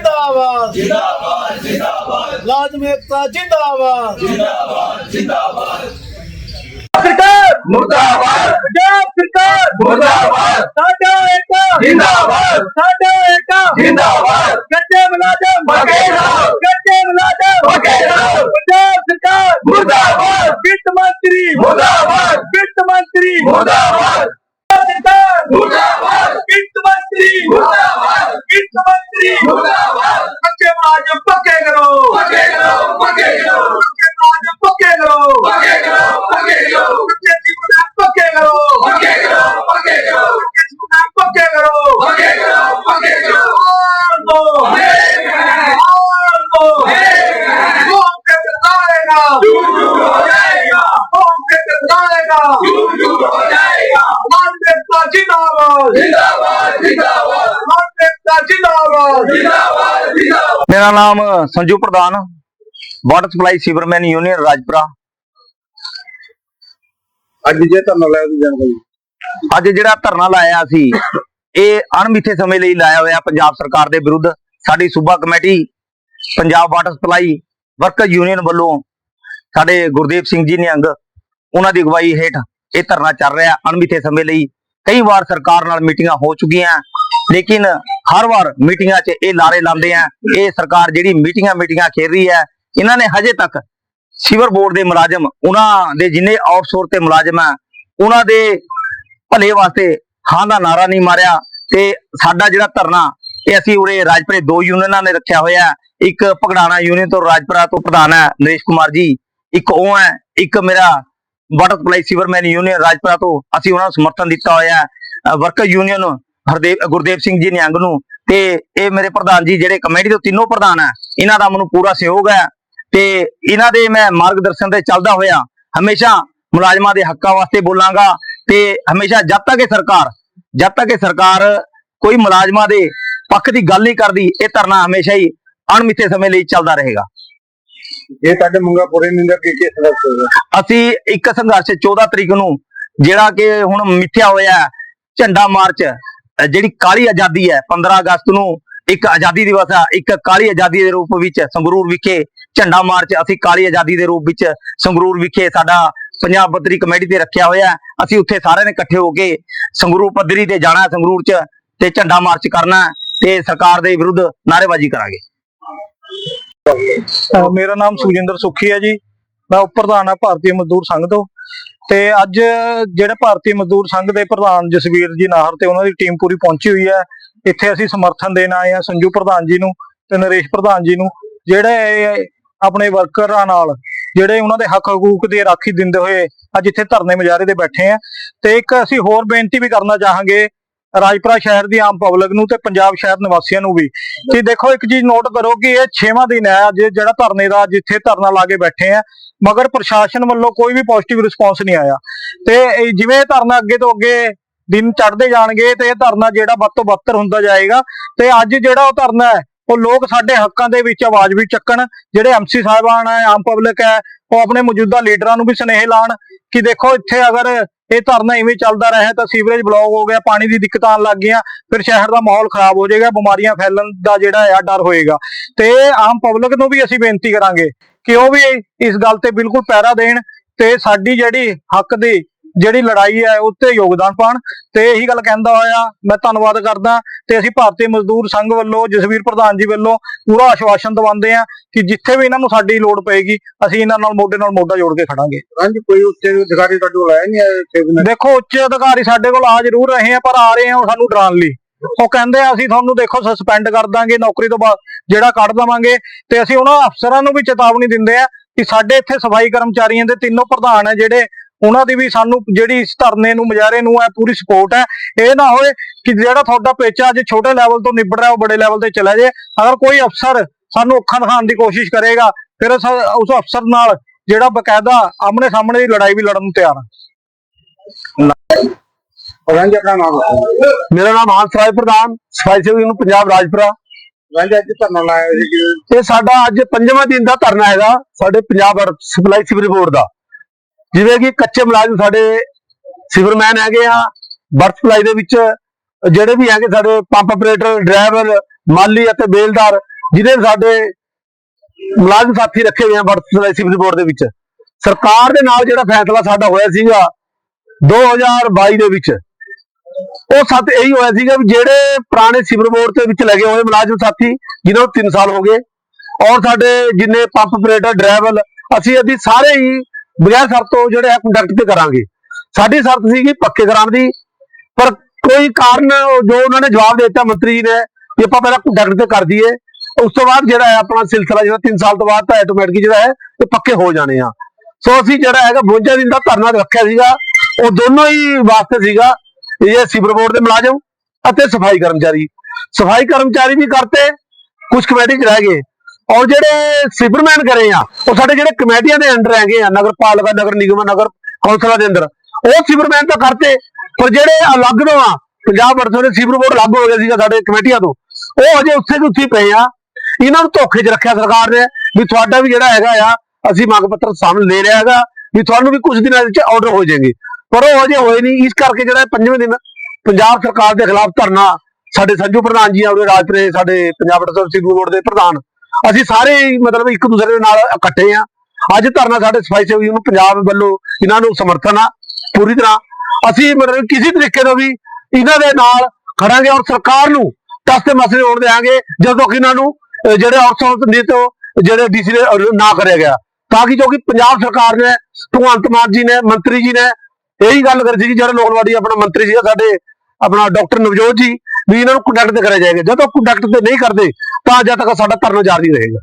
ਜਿੰਦਾਬਾਦ। ਜਿੰਦਾਬਾਦ ਜਿੰਦਾਬਾਦ। ਲਾਜ਼ਮੀ ਏਕਤਾ ਜਿੰਦਾਬਾਦ। ਸਰਕਾਰ ਮੁਰਦਾਬਾਦ। ਪੰਜਾਬ ਸਰਕਾਰ। ਮੁਰਦਾਬਾਦ। ਸਾਡਾ ਇੱਕ ਜਿੰਦਾਬਾਦ। ਸਾਡਾ ਇੱਕ ਜਿੰਦਾਬਾਦ। ਕੱਚੇ ਮੁਲਾਜ਼ਮ। ਰਹੋ। ਕੱਚੇ ਮੁਲਾਜ਼ਮ। ਰਹੋ। ਪੰਜਾਬ ਸਰਕਾਰ। ਮੁਰਦਾਬਾਦ। ਵਿੱਤ ਮੰਤਰੀ। ਮੁਰਦਾਬਾਦ। ਵਿੱਤ ਮੰਤਰੀ। ਮੁਰਦਾਬਾਦ। ਸਰਕਾਰ। ਮੁਰਦਾਬਾਦ। ਮੇਰਾ ਨਾਮ ਸੰਜੂ ਪ੍ਰਧਾਨ water supply sewerman union Rajpura. ਅੱਜ ਜੇ ਧਰਨਾ ਲਾਇਆ ਦੀ ਅੱਜ ਜਿਹੜਾ ਧਰਨਾ ਲਾਇਆ ਸੀ ਇਹ ਅਣਮਿੱਥੇ ਸਮੇਂ ਲਈ ਲਾਇਆ ਹੋਇਆ ਪੰਜਾਬ ਸਰਕਾਰ ਦੇ ਵਿਰੁੱਧ। ਸਾਡੀ ਸੂਬਾ committee Punjab water supply worker union ਵੱਲੋਂ ਸਾਡੇ ਗੁਰਦੀਪ ਸਿੰਘ ਜੀ ਨਿਹੰਗ ਉਹਨਾਂ ਦੀ ਅਗਵਾਈ ਹੇਠ ਇਹ ਧਰਨਾ ਚੱਲ ਰਿਹਾ ਅਣਮਿੱਥੇ ਸਮੇਂ ਲਈ। ਕਈ ਵਾਰ ਸਰਕਾਰ ਨਾਲ ਮੀਟਿੰਗਾਂ ਹੋ ਚੁੱਕੀਆਂ, ਲੇਕਿਨ ਹਰ ਵਾਰ ਮੀਟਿੰਗਾਂ 'ਚ ਇਹ ਲਾਰੇ ਲਾਉਂਦੇ ਆ, ਇਹ ਸਰਕਾਰ ਜਿਹੜੀ ਮੀਟਿੰਗਾਂ ਮੀਟਿੰਗਾਂ ਖੇਡ ਰਹੀ ਹੈ, ਇਹਨਾਂ ਨੇ ਹਜੇ ਤੱਕ ਸੀਵਰ ਬੋਰਡ ਦੇ ਮੁਲਾਜ਼ਮ, ਉਹਨਾਂ ਦੇ ਜਿੰਨੇ ਆਊਟਸੋਰ ਤੇ ਮੁਲਾਜ਼ਮ ਆ, ਉਹਨਾਂ ਦੇ ਭਲੇ ਵਾਸਤੇ ਹਾਂ ਦਾ ਨਾਰਾ ਨਹੀਂ ਮਾਰਿਆ ਤੇ ਸਾਡਾ ਜਿਹੜਾ ਧਰਨਾ, ਇਹ ਅਸੀਂ ਉਰੇ ਰਾਜਪੁਰੇ ਦੋ ਯੂਨੀਅਨਾਂ ਨੇ ਰੱਖਿਆ ਹੋਇਆ, ਇੱਕ ਭਗੜਾਣਾ ਯੂਨੀਅਨ ਤੋਂ ਰਾਜਪੁਰਾ ਤੋਂ ਪ੍ਰਧਾਨ ਹੈ ਨਰੇਸ਼ ਕੁਮਾਰ ਜੀ, ਇੱਕ ਉਹ ਹੈ, ਇੱਕ ਮੇਰਾ water supply sewerman union Rajpura ਤੋਂ ਅਸੀਂ ਉਹਨਾਂ ਨੂੰ ਸਮਰਥਨ ਦਿੱਤਾ ਹੋਇਆ ਵਰਕਰ ਯੂਨੀਅਨ ਹਰਦੇਵ, ਗੁਰਦੇਵ ਸਿੰਘ ਜੀ ਨਿਹੰਗ ਨੂੰ ਤੇ ਇਹ ਮੇਰੇ ਪ੍ਰਧਾਨ ਜੀ ਜਿਹੜੇ ਕਮੇਟੀ ਦੇ ਤਿੰਨੋਂ ਪ੍ਰਧਾਨ ਹੈ। ਇਹਨਾਂ ਦਾ ਮੈਨੂੰ ਪੂਰਾ ਸਹਿਯੋਗ ਹੈ ਤੇ ਇਹਨਾਂ ਦੇ ਮੈਂ ਮਾਰਗਦਰਸ਼ਨ ਤੇ ਚੱਲਦਾ ਹੋਇਆ। ਹਮੇਸ਼ਾ ਮੁਲਾਜ਼ਮਾਂ ਦੇ ਹੱਕਾਂ ਵਾਸਤੇ ਬੋਲਾਂਗਾ ਤੇ ਹਮੇਸ਼ਾ ਜਦ ਤੱਕ ਇਹ ਸਰਕਾਰ, ਜਦ ਤੱਕ ਇਹ ਸਰਕਾਰ ਕੋਈ ਮੁਲਾਜ਼ਮਾਂ ਦੇ ਪੱਖ ਦੀ ਗੱਲ ਨਹੀਂ ਕਰਦੀ, ਇਹ ਧਰਨਾ ਹਮੇਸ਼ਾ ਹੀ ਅਣਮਿੱਥੇ ਸਮੇਂ ਲਈ ਚੱਲਦਾ ਰਹੇਗਾ। ਇਹ ਤੁਹਾਡੇ ਮੰਗਾ ਪੂਰੇ ਨਹੀਂ ਦਾ ਕੀ ਕੀ ਸਬਕ ਹੋਗਾ ਅਸੀਂ ਇੱਕ ਸੰਘਰਸ਼ 14 ਤਰੀਕ ਨੂੰ ਜਿਹੜਾ ਕਿ ਹੁਣ ਮਿੱਥਿਆ ਹੋਇਆ ਝੰਡਾ ਮਾਰਚ ਜਿਹੜੀ ਕਾਲੀ ਆਜ਼ਾਦੀ ਹੈ 15 ਅਗਸਤ ਨੂੰ ਇੱਕ ਆਜ਼ਾਦੀ ਦਿਵਸ ਹੈ ਇੱਕ ਕਾਲੀ ਆਜ਼ਾਦੀ ਦੇ ਰੂਪ ਵਿੱਚ ਸੰਗਰੂਰ ਵਿਖੇ ਝੰਡਾ ਮਾਰਚ, ਅਸੀਂ ਕਾਲੀ ਆਜ਼ਾਦੀ ਦੇ ਰੂਪ ਵਿੱਚ ਸੰਗਰੂਰ ਵਿਖੇ ਸਾਡਾ ਪੰਜਾਬ ਪੱਧਰੀ ਕਮੇਟੀ ਤੇ ਰੱਖਿਆ ਹੋਇਆ ਅਸੀਂ ਉੱਥੇ ਸਾਰਿਆਂ ਨੇ ਇਕੱਠੇ ਹੋ ਕੇ ਸੰਗਰੂਰ ਪੱਧਰੀ ਤੇ ਜਾਣਾ ਸੰਗਰੂਰ 'ਚ ਤੇ ਝੰਡਾ ਮਾਰਚ ਕਰਨਾ ਤੇ ਸਰਕਾਰ ਦੇ ਵਿਰੁੱਧ ਨਾਅਰੇਬਾਜ਼ੀ ਕਰਾਂਗੇ। ਮੇਰਾ ਨਾਮ ਸੁਜਿੰਦਰ ਸੁਖੀ ਹੈ ਜੀ। ਮੈਂ ਉਪ ਪ੍ਰਧਾਨ ਹਾਂ ਭਾਰਤੀ ਮਜ਼ਦੂਰ ਸੰਘ ਤੋਂ ਤੇ ਅੱਜ ਜਿਹੜੇ ਭਾਰਤੀ ਮਜ਼ਦੂਰ ਸੰਘ ਦੇ ਪ੍ਰਧਾਨ ਜਸਵੀਰ ਜੀ ਨਾਹਰ ਤੇ ਉਹਨਾਂ ਦੀ ਟੀਮ ਪੂਰੀ ਪਹੁੰਚੀ ਹੋਈ ਹੈ। ਇੱਥੇ ਅਸੀਂ ਸਮਰਥਨ ਦੇਣ ਆਏ ਹਾਂ ਸੰਜੂ ਪ੍ਰਧਾਨ ਜੀ ਨੂੰ ਤੇ ਨਰੇਸ਼ ਪ੍ਰਧਾਨ ਜੀ ਨੂੰ, ਜਿਹੜੇ ਆਪਣੇ ਵਰਕਰਾਂ ਨਾਲ, ਜਿਹੜੇ ਉਹਨਾਂ ਦੇ ਹੱਕ ਹਕੂਕ ਦੀ ਰਾਖੀ ਦਿੰਦੇ ਹੋਏ ਅੱਜ ਇੱਥੇ ਧਰਨੇ ਮੁਜ਼ਾਹਰੇ ਤੇ ਬੈਠੇ ਆ। ਤੇ ਇੱਕ ਅਸੀਂ ਹੋਰ ਬੇਨਤੀ ਵੀ ਕਰਨਾ ਚਾਹਾਂਗੇ ਰਾਜਪੁਰਾ ਸ਼ਹਿਰ ਦੀ ਆਮ ਪਬਲਿਕ ਨੂੰ ਤੇ ਪੰਜਾਬ ਸ਼ਹਿਰ ਨਿਵਾਸੀਆਂ ਨੂੰ ਵੀ। ਕਿ ਦੇਖੋ ਇੱਕ ਚੀਜ਼ ਨੋਟ ਕਰੋ ਕਿ ਇਹ 6ਵਾਂ ਦਿਨ ਹੈ ਅੱਜ, ਜਿਹੜਾ ਧਰਨੇ ਦਾ ਜਿੱਥੇ ਧਰਨਾ ਲਾ ਕੇ ਬੈਠੇ ਆ, ਮਗਰ ਪ੍ਰਸ਼ਾਸਨ ਵੱਲੋਂ ਕੋਈ ਵੀ ਪੋਜ਼ਿਟਿਵ ਰਿਸਪੌਂਸ ਨਹੀਂ ਆਇਆ। ਤੇ ਜਿਵੇਂ ਧਰਨਾ ਅੱਗੇ ਤੋਂ ਅੱਗੇ ਦਿਨ ਚੜਦੇ ਜਾਣਗੇ ਤੇ ਇਹ ਧਰਨਾ ਜਿਹੜਾ ਵੱਧ ਤੋਂ ਬੱਤਰ ਹੁੰਦਾ ਜਾਏਗਾ, ਤੇ ਅੱਜ ਜਿਹੜਾ ਉਹ ਧਰਨਾ ਹੈ, ਉਹ ਲੋਕ ਸਾਡੇ ਹੱਕਾਂ ਦੇ ਵਿੱਚ ਆਵਾਜ਼ ਵੀ ਚੱਕਣ, ਜਿਹੜੇ ਐਮਸੀ ਸਾਹਿਬਾਨ ਹੈ, ਆਮ ਪਬਲਿਕ ਹੈ, ਉਹ ਆਪਣੇ ਮੌਜੂਦਾ ਲੀਡਰਾਂ ਨੂੰ ਵੀ ਸੁਨੇਹੇ ਲਾਣ ਕਿ ਦੇਖੋ ਇੱਥੇ ਅਗਰ ਇਹ ਧਰਨਾ ਇਵੇਂ ਚੱਲਦਾ ਰਿਹਾ ਤਾਂ ਸੀਵਰੇਜ ਬਲੌਕ ਹੋ ਗਿਆ, ਪਾਣੀ ਦੀ ਦਿੱਕਤਾਂ ਆਉਣ ਲੱਗ ਗਈਆਂ, ਫਿਰ ਸ਼ਹਿਰ ਦਾ ਮਾਹੌਲ ਖਰਾਬ ਹੋ ਜਾਏਗਾ, ਬਿਮਾਰੀਆਂ ਫੈਲਣ ਦਾ ਜਿਹੜਾ ਆ ਡਰ ਹੋਏਗਾ। ਤੇ ਆਮ ਪਬਲਿਕ ਨੂੰ ਵੀ ਅਸੀਂ ਬੇਨਤੀ ਕਰਾਂਗੇ ਕਿ ਉਹ ਵੀ ਇਸ ਗੱਲ ਤੇ ਬਿਲਕੁਲ ਪੈਰਾ ਦੇਣ ਤੇ ਸਾਡੀ ਜਿਹੜੀ ਹੱਕ ਦੀ ਜਿਹੜੀ ਲੜਾਈ ਹੈ ਉੱਤੇ ਯੋਗਦਾਨ ਪਾਣ ਤੇ ਇਹੀ ਗੱਲ ਕਹਿੰਦਾ ਹੋਇਆ ਮੈਂ ਧੰਨਵਾਦ ਕਰਦਾ ਤੇ ਅਸੀਂ ਭਾਰਤੀ ਮਜ਼ਦੂਰ ਸੰਘ ਵੱਲੋਂ ਜਸਵੀਰ ਪ੍ਰਧਾਨ ਜੀ ਵੱਲੋਂ ਪੂਰਾ ਆਸ਼ਵਾਸਨ ਦਵਾਉਂਦੇ ਆ ਕਿ ਜਿੱਥੇ ਵੀ ਇਹਨਾਂ ਨੂੰ ਸਾਡੀ ਲੋੜ ਪਏਗੀ ਅਸੀਂ ਇਹਨਾਂ ਨਾਲ ਮੋਢੇ ਨਾਲ ਮੋਢਾ ਜੋੜ ਕੇ ਖੜਾਂਗੇ। ਰੰਜ ਕੋਈ ਉੱਤੇ ਅਧਿਕਾਰੀ ਤੁਹਾਡੇ ਕੋਲ ਆਇਆ ਨਹੀਂ ਦੇਖੋ ਉੱਚ ਅਧਿਕਾਰੀ ਸਾਡੇ ਕੋਲ ਆ ਜ਼ਰੂਰ ਰਹੇ ਆ ਪਰ ਆ ਰਹੇ ਆ ਉਹ ਸਾਨੂੰ ਡਰਾਉਣ ਲਈ। ਉਹ ਕਹਿੰਦੇ ਆ ਅਸੀਂ ਤੁਹਾਨੂੰ ਦੇਖੋ ਸਸਪੈਂਡ ਕਰ ਦਾਂਗੇ ਨੌਕਰੀ ਤੋਂ ਬਾਅਦ ਜਿਹੜਾ ਕੱਢ ਦਵਾਂਗੇ ਤੇ ਅਸੀਂ ਉਹਨਾਂ ਅਫਸਰਾਂ ਨੂੰ ਵੀ ਚੇਤਾਵਨੀ ਦਿੰਦੇ ਆ ਕਿ ਸਾਡੇ ਇੱਥੇ ਸਫ਼ਾਈ ਕਰਮਚਾਰੀਆਂ ਦੇ ਤਿੰਨੋਂ ਪ੍ਰਧਾਨ ਹੈ ਜਿਹੜੇ ਉਹਨਾਂ ਦੀ ਵੀ ਸਾਨੂੰ ਜਿਹੜੀ ਇਸ ਧਰਨੇ ਨੂੰ ਮੁਜ਼ਾਹਰੇ ਨੂੰ ਹੈ ਪੂਰੀ ਸਪੋਰਟ ਹੈ। ਇਹ ਨਾ ਹੋਏ ਕਿ ਜਿਹੜਾ ਤੁਹਾਡਾ ਪੇਚਾ ਅੱਜ ਛੋਟੇ ਲੈਵਲ ਤੋਂ ਨਿਬੜ ਰਿਹਾ ਉਹ ਬੜੇ ਲੈਵਲ ਤੇ ਚਲਾ ਜਾਏ। ਅਗਰ ਕੋਈ ਅਫਸਰ ਸਾਨੂੰ ਅੱਖਾਂ ਦਿਖਾਉਣ ਦੀ ਕੋਸ਼ਿਸ਼ ਕਰੇਗਾ ਫਿਰ ਉਸ ਅਫਸਰ ਨਾਲ ਜਿਹੜਾ ਬਕਾਇਦਾ ਆਮਣੇ ਸਾਹਮਣੇ ਦੀ ਲੜਾਈ ਵੀ ਲੜਨ ਨੂੰ ਤਿਆਰ ਹਾਂ ਨਾਮ। ਮੇਰਾ ਨਾਮ ਹੰਸ ਰਾਜ ਪ੍ਰਧਾਨ ਸਫ਼ਾਈ ਸੇਵਕ ਨੂੰ ਪੰਜਾਬ ਰਾਜਪੁਰਾ। ਰੰਜ ਅੱਜ ਧਰਨਾ ਲਾਇਆ ਸੀ ਕਿ ਇਹ ਸਾਡਾ ਅੱਜ ਪੰਜਵਾਂ ਦਿਨ ਦਾ ਧਰਨਾ ਹੈਗਾ ਸਾਡੇ ਪੰਜਾਬ ਸਪਲਾਈ ਸਿਵਰ ਬੋਰਡ ਦਾ। ਜਿਵੇਂ ਕਿ ਕੱਚੇ ਮੁਲਾਜ਼ਮ ਸਾਡੇ ਸਿਵਰਮੈਨ ਹੈਗੇ ਆ ਬਰਥ ਸਪਲਾਈ ਦੇ ਵਿੱਚ, ਜਿਹੜੇ ਵੀ ਹੈਗੇ ਸਾਡੇ ਪੰਪ ਆਪਰੇਟਰ, ਡਰਾਈਵਰ, ਮਾਲੀ ਅਤੇ ਬੇਲਦਾਰ ਜਿਹਨੇ ਸਾਡੇ ਮੁਲਾਜ਼ਮ ਸਾਥੀ ਰੱਖੇ ਹੋਏ ਆ ਵਰਤ ਸਿਵਲ ਬੋਰਡ ਦੇ ਵਿੱਚ। ਸਰਕਾਰ ਦੇ ਨਾਲ ਜਿਹੜਾ ਫੈਸਲਾ ਸਾਡਾ ਹੋਇਆ ਸੀਗਾ 2022 ਦੇ ਵਿੱਚ, ਉਹ ਸੱਤ ਇਹੀ ਹੋਇਆ ਸੀਗਾ ਵੀ ਜਿਹੜੇ ਪੁਰਾਣੇ ਸਿਵਰ ਬੋਰਡ ਦੇ ਵਿੱਚ ਲੱਗੇ ਹੋਏ ਮੁਲਾਜ਼ਮ ਸਾਥੀ ਜਿਨ੍ਹਾਂ ਨੂੰ 3 ਸਾਲ ਹੋ ਗਏ, ਔਰ ਸਾਡੇ ਜਿੰਨੇ ਪੰਪ ਆਪਰੇਟਰ, ਡਰਾਈਵਰ, ਅਸੀਂ ਅਸੀਂ ਸਾਰੇ ਹੀ ਬਗੈਰ ਸ਼ਰਤ ਤੋਂ ਜਿਹੜੇ ਆ ਕੰਡਕਟ ਤੇ ਕਰਾਂਗੇ। ਸਾਡੀ ਸ਼ਰਤ ਸੀਗੀ ਪੱਕੇ ਕਰਾਉਣ ਦੀ, ਪਰ ਕੋਈ ਕਾਰਨ ਜੋ ਉਹਨਾਂ ਨੇ ਜਵਾਬ ਦੇ ਦਿੱਤਾ ਮੰਤਰੀ ਜੀ ਨੇ ਕਿ ਆਪਾਂ ਪਹਿਲਾਂ ਕੰਡਕਟ ਤੇ ਕਰ ਦਈਏ, ਉਸ ਤੋਂ ਬਾਅਦ ਜਿਹੜਾ ਹੈ ਆਪਣਾ ਸਿਲਸਿਲਾ ਜਿਹੜਾ 3 ਸਾਲ ਤੋਂ ਬਾਅਦ ਤਾਂ ਆਟੋਮੈਟਿਕ ਜਿਹੜਾ ਹੈ ਉਹ ਪੱਕੇ ਹੋ ਜਾਣੇ ਆ। ਸੋ ਅਸੀਂ ਜਿਹੜਾ ਹੈਗਾ 52 ਦਿਨ ਦਾ ਧਰਨਾ ਰੱਖਿਆ ਸੀਗਾ, ਉਹ ਦੋਨੋਂ ਹੀ ਵਾਸਤੇ ਸੀਗਾ ਇਹ ਸਿਵਰ ਬੋਰਡ ਦੇ ਮੁਲਾਜ਼ਮ ਅਤੇ ਸਫ਼ਾਈ ਕਰਮਚਾਰੀ। ਸਫ਼ਾਈ ਕਰਮਚਾਰੀ ਵੀ ਕਰਤੇ ਕੁਝ ਕਮੇਟੀ ਚ ਰਹਿ ਗਏ। ਔਰ ਜਿਹੜੇ ਸਿਵਰਮੈਨ ਕਰੇ ਆ, ਉਹ ਸਾਡੇ ਜਿਹੜੇ ਕਮੇਟੀਆਂ ਦੇ ਅੰਡਰ ਹੈਗੇ ਆ ਨਗਰ ਪਾਲਿਕਾ ਨਗਰ ਨਿਗਮ, ਨਗਰ ਕੌਂਸਲਾਂ ਦੇ ਅੰਦਰ, ਉਹ ਸਿਵਰਮੈਨ ਤਾਂ ਕਰਤੇ, ਪਰ ਜਿਹੜੇ ਅਲੱਗ ਤੋਂ ਆ, ਪੰਜਾਬ ਵਰਤੋਂ ਦੇ ਸਿਵਰ ਬੋਰਡ ਅਲੱਗ ਹੋ ਗਿਆ ਸੀਗਾ ਸਾਡੇ ਕਮੇਟੀਆਂ ਤੋਂ, ਉਹ ਹਜੇ ਉੱਥੇ ਦੇ ਉੱਥੇ ਪਏ ਆ। ਇਹਨਾਂ ਨੂੰ ਧੋਖੇ 'ਚ ਰੱਖਿਆ ਸਰਕਾਰ ਨੇ ਵੀ ਤੁਹਾਡਾ ਵੀ ਜਿਹੜਾ ਹੈਗਾ ਆ, ਅਸੀਂ ਮੰਗ ਪੱਤਰ ਸਾਹਮਣੇ ਲੈ ਰਿਹਾ ਹੈਗਾ ਵੀ ਤੁਹਾਨੂੰ ਵੀ ਕੁਝ ਦਿਨਾਂ ਵਿੱਚ ਆਰਡਰ ਹੋ ਜਾਣਗੇ ਪਰ ਉਹ ਹਜੇ ਹੋਏ ਨਹੀਂ, ਇਸ ਕਰਕੇ ਜਿਹੜਾ ਪੰਜਵੇਂ ਦਿਨ ਪੰਜਾਬ ਸਰਕਾਰ ਦੇ ਖਿਲਾਫ ਧਰਨਾ, ਸਾਡੇ ਸੰਜੂ ਪ੍ਰਧਾਨ ਜੀ ਆ, ਉਹਦੇ ਰਾਜਪੁਰੇ ਸਾਡੇ ਪੰਜਾਬ ਵਰਤੋਂ ਸਿਵਰ ਬੋਰਡ ਦੇ ਪ੍ਰਧਾਨ ਅਸੀਂ ਸਾਰੇ ਮਤਲਬ ਇੱਕ ਦੂਸਰੇ ਦੇ ਨਾਲ ਇਕੱਠੇ ਆ ਅੱਜ ਧਰਨਾ ਸਾਡੇ ਸਫ਼ਾਈ ਸੇਵੀ ਨੂੰ ਪੰਜਾਬ ਵੱਲੋਂ ਇਹਨਾਂ ਨੂੰ ਸਮਰਥਨ ਆ, ਪੂਰੀ ਤਰ੍ਹਾਂ। ਅਸੀਂ ਮਤਲਬ ਕਿਸੇ ਤਰੀਕੇ ਨਾਲ ਵੀ ਇਹਨਾਂ ਦੇ ਨਾਲ ਖੜਾਂਗੇ ਔਰ ਸਰਕਾਰ ਨੂੰ ਟਸ ਤੇ ਮਸਲੇ ਹੋਣ ਦੇਾਂਗੇ ਜਦੋਂ ਕਿ ਇਹਨਾਂ ਨੂੰ, ਅਹ, ਜਿਹੜੇ ਔਰਤ ਨੀਤ ਜਿਹੜੇ ਡੀਸੀ ਨੇ ਨਾ ਕਰਿਆ ਗਿਆ। ਤਾਂ ਕਿ ਜੋ ਕਿ ਪੰਜਾਬ ਸਰਕਾਰ ਨੇ, ਭਗਵੰਤ ਮਾਨ ਜੀ ਨੇ, ਮੰਤਰੀ ਜੀ ਨੇ, ਇਹੀ ਗੱਲ ਕਰੀ ਸੀ ਕਿ ਜਿਹੜਾ ਲੋਕਲਵਾੜੀ ਆਪਣਾ ਮੰਤਰੀ ਸੀਗਾ ਸਾਡੇ ਆਪਣਾ ਡਾਕਟਰ ਨਵਜੋਤ ਜੀ ਵੀ ਇਹਨਾਂ ਨੂੰ ਕੰਡਕਟ ਤੇ ਕਰਿਆ ਜਾਏਗਾ। ਜਦੋਂ ਕੰਡਕਟ ਤੇ ਨਹੀਂ ਕਰਦੇ, ਤਾਂ ਜਦ ਤੱਕ ਸਾਡਾ ਧਰਨਾ ਜਾਰੀ ਰਹੇਗਾ।